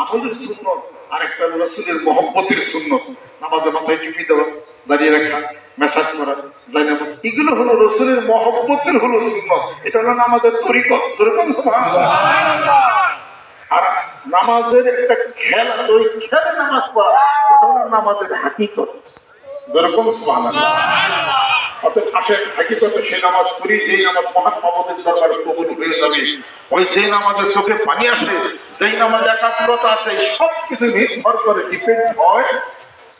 আমলের শূন্য আর একটা রসুলের মহব্বতের শূন্য নামাজের মাথায় টুপি দেওয়া, দাঁড়িয়ে রাখা মেসাজ করা যাই নামাজ এগুলো হলো রসুলের মহব্বতের হলো শূন্য এটা হলো আমাদের তরিকত আর নামাজের একটা খেল আছে ওই খেলে নামাজ পড়া ওটা হলো নামাজের হাকিকত। যেরকম সুবহানাল্লাহ। পানি আসে, যেই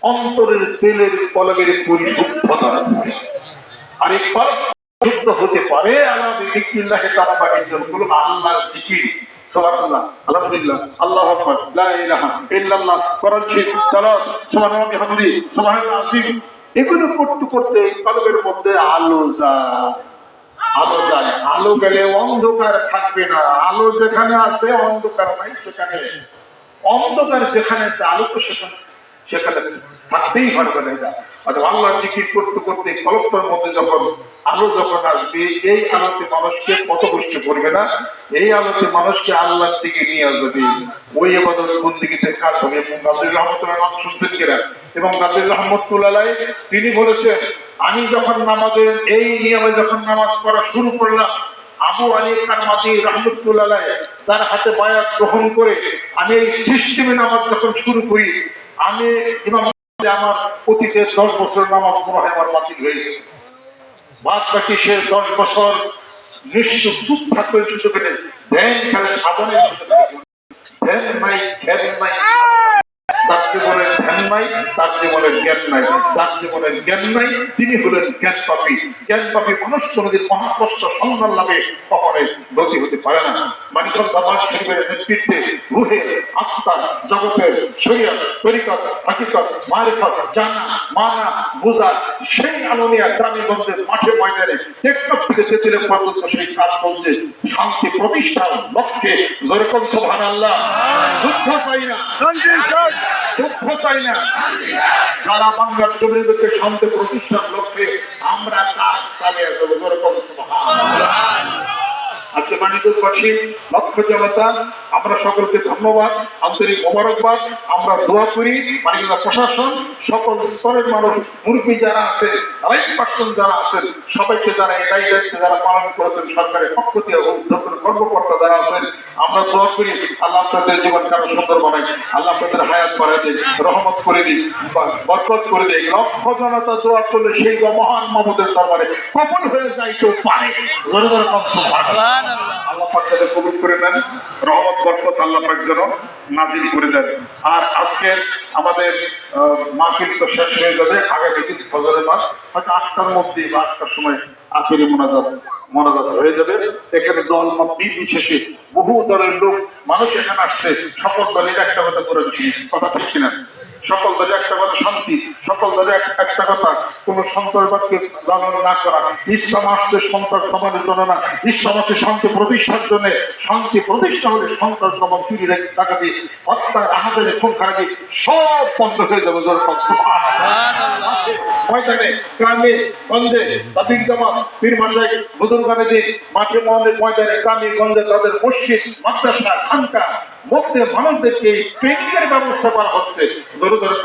অন্তরের তেলের কলমের আর শুদ্ধ হতে পারে, আল্লাহ বিকিল্লাহ জিকির। আলহামদুলিল্লাহ, আল্লাহু আকবার আসিম এগুলো করতে করতে কলবের মধ্যে আলো যায়। আলো যায়। আলো গেলে অন্ধকার থাকবে না। আলো যেখানে আছে, অন্ধকার নাই সেখানে। অন্ধকার যেখানে আছে, আলো তো সেখানে। সেখানে থাকতেই পারবে না এটা। অর্থাৎ আল্লাহ জিকির করতে করতে কলকটার মধ্যে যখন আলো যখন আসবে, এই আলোতে মানুষকে পথভ্রষ্ট করবে না। এই আলোতে মানুষকে আল্লাহর দিকে নিয়ে আসবে। ওই এবাদত বন্দিগিতে কাজ হবে কিনা? এবং গাজীর রহমতুল্লাহ তিনি বলেছেন, আমি যখন নামাজের, এই নিয়মে যখন নামাজ পড়া শুরু করলাম, আবু আলী কারমাতি রহমতুল্লাহ তার হাতে বায়াত গ্রহণ করে আমি এই সিস্টেমে নামাজ যখন শুরু করি, আমি ইমাম আমার অতীতে দশ বছর নামাজ মনে হয় আমার বাতিল হয়ে গেছে। বাদ বাকি সে দশ বছর নিশ্চিত চুপ থাকবে সুযোগ ধ্যান খেলে সাধনের ধ্যান নাই নাই। তার জীবনের ধ্যান নাই, তার জীবনের জ্ঞান নাই, তার জীবনের জ্ঞান নাই, তিনি হলেন জ্ঞান পাপী জ্ঞান পাপী মানুষ কোনোদিন মহাকষ্ট সন্ধান লাভে কখনোই গতি হতে পারে না। মানিকল দামার শরীরের নেতৃত্বে রুহে, আত্মা, জগতের শরীয়ত, তরিকত, হাকিকত, মারিফত, জানা, মানা, বোঝা, সেই আলোনিয়া গ্রামে গঞ্জের মাঠে ময়দানে থেকে তেতুলে পর্যন্ত সেই কাজ চলছে শান্তি প্রতিষ্ঠার লক্ষ্যে, যেরকম সোভান আল্লাহ যুদ্ধ চাই না যুদ্ধ চাই না। সারা বাংলার প্রতিষ্ঠার লক্ষ্যে আমরা কাজ চালিয়ে আজকে জনতা, আমরা সকলকে ধন্যবাদ, আন্তরিক মোবারকবাদ। আমরা দোয়া করি বাণিজ্য প্রশাসন, সকল স্তরের মানুষ, মুরব্বী যারা আছে রাইট পার্সন যারা আছেন, সবাইকে যারা এই দায়ী দায়িত্ব যারা পালন করেছেন, সরকারের পক্ষ থেকে কর্মকর্তা আছেন আমরা দোয়া করি আল্লাহ আপনাদের জীবন কারও সুন্দর বানাই। আল্লাহ আপনাদের হায়াত বাড়াই দিই রহমত করে দিই বরকত করে দিই লক্ষ জনতা দোয়া করলে সেই মহান মমদের দরবারে কখন হয়ে যাইতেও পারে জোরে জোরে কম আল্লাহ পাক তাদের কবুল করে নেন রহমত বরকত আল্লাহ পাক যেন নাজিল করে দেন। আর আজকে আমাদের মাহফিল তো শেষ হয়ে যাবে আগামী দিন ফজরের মাস। হয়তো আটটার মধ্যে বা আটটার সময় আখেরি মোনাজাত মোনাজাত হয়ে যাবে। এখানে দল মত নির্বিশেষে বহু দলের লোক মানুষ এখানে আসছে সকল দলের একটা কথা করে কথা ঠিক কিনা? সকল দলে একটা কথা শান্তি, সকল দলে একটা কথা, কোন সন্ত্রাসবাদকে লালন না করা। ইসলাম আসছে সন্ত্রাস সমাজের জন্য না। ইসলাম আসছে শান্তি প্রতিষ্ঠার জন্য। শান্তি প্রতিষ্ঠা হলে সন্ত্রাস চুরি রেখে টাকাতে হত্যা আহাজারে খুন খারাপি সব বন্ধ হয়ে যাবে যেরকম ময়দানে গ্রামে গঞ্জে তাবিক জামাত, পীর মাসাই বুজুর্গানে মাঠে মহলে ময়দানে গ্রামে গঞ্জে তাদের মসজিদ, মাদ্রাসা, খানকা মধ্যে মানুষদেরকে ট্রেনিংয়ের ব্যবস্থা করা হচ্ছে। জোরে জোরে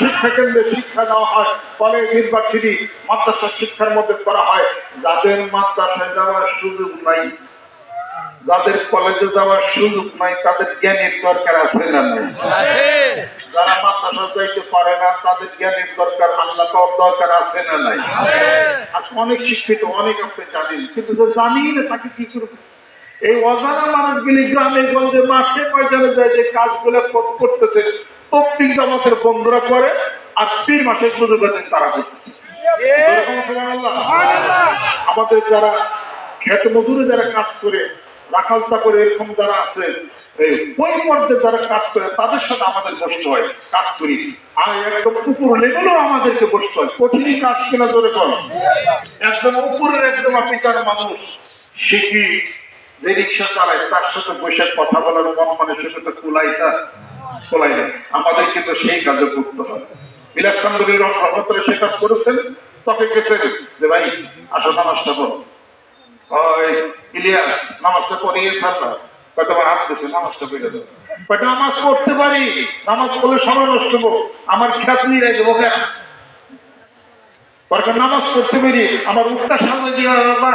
শিক্ষা কেন্দ্রে শিক্ষা দেওয়া হয় কলেজ ইউনিভার্সিটি মাদ্রাসা শিক্ষার মধ্যে করা হয়। যাদের মাদ্রাসায় যাওয়ার সুযোগ নাই যাদের কলেজে যাওয়ার সুযোগ নাই তাদের জ্ঞানের দরকার আছে না নাই? যারা মাদ্রাসা যাইতে পারে না তাদের জ্ঞানের দরকার আল্লাহ পাওয়ার দরকার আছে না নাই? আজকে অনেক শিক্ষিত অনেক আপনি জানেন কিন্তু যে জানি না তাকে কি করবে এই অজানা মানুষগুলি গ্রামে, গঞ্জে মাঠে, ময়দানে যায় যে কাজগুলো কর- করতেছে তবলিগ জামাতের বন্ধুরা করে, আর মাসের সুযোগ আছে তারা করতেছে। আমাদের যারা খেত মজুরে যারা কাজ করে রাখাল চাকর এরকম যারা আছে ওই পর্যায়ে যারা কাজ করে, তাদের সাথে আমাদের বসতে হয়, কাজ করি। আর একদম উপর লেভেলও আমাদেরকে বসতে হয়। কঠিন কাজ কিনা জোরে কর একদম উপরের একদম অফিসার মানুষ শিখি যে রিক্সা চালায়, তার সাথে বসে কথা বলার মন মানুষের সাথে কুলাই তার না আমাদেরকে তো সেই কাজে করতে হয় বিলাস সে কাজ করেছেন? গেছেন যে ভাই, আসো নামাজটা ওই ইলিয়াস, নামাজটা আমার হাত নামাজটা দেবো হয়তো নামাজ পড়তে পারি, নামাজ পড়লে সময় নষ্ট হব। আমার খ্যাত নিয়ে কেন দরকার নামাজ পড়তে পারি আমার উক্কা সামনে দিয়ে বাবা।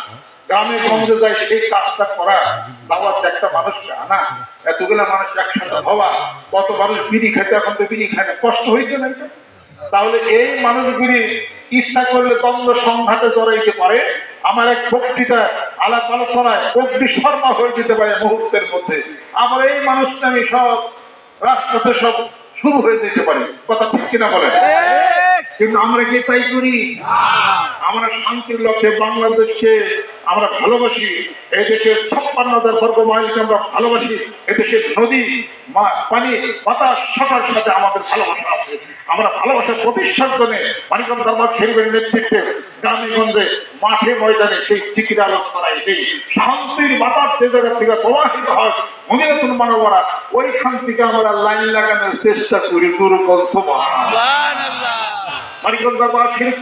গ্রামে গঞ্জে যায় সেই কাজটা করা দাওয়াত একটা মানুষকে আনা এতগুলা মানুষ একসাথে হওয়া কত মানুষ বিড়ি খেতে এখন তো বিড়ি খায়। কষ্ট হয়েছে না এটা? তাহলে এই মানুষগুলি ইচ্ছা করলে দ্বন্দ্ব সংঘাতে জড়াইতে পারে। আমার এক বক্তৃতা আলাপ আলোচনায় অগ্নি শর্মা হয়ে যেতে পারে মুহূর্তের মধ্যে। আমার এই মানুষটা আমি সব রাষ্ট্রতে সব শুরু হয়ে যেতে পারে। কথা ঠিক কিনা বলেন? কিন্তু আমরা কি তাই করি? আমরা শান্তির লক্ষ্যে বাংলাদেশকে আমরা ভালোবাসি। এই দেশের ছাপ্পান্ন হাজার বর্গ মাইলকে আমরা ভালোবাসি। এই দেশের নদী পানি বাতাস সবার সাথে আমাদের ভালোবাসা আছে। আমরা ভালোবাসা প্রতিষ্ঠার জন্য মানিকম দরবার শরীফের নেতৃত্বে গ্রামেগঞ্জে মাঠে ময়দানে সেই চিকির আলো ছড়াই দিই। শান্তির বাতাস যে জায়গা থেকে প্রবাহিত হয় মনিরতুল মানবরা ওইখান থেকে আমরা লাইন লাগানোর চেষ্টা করি জোর কনসোমা মানিকম দরবার শরীফ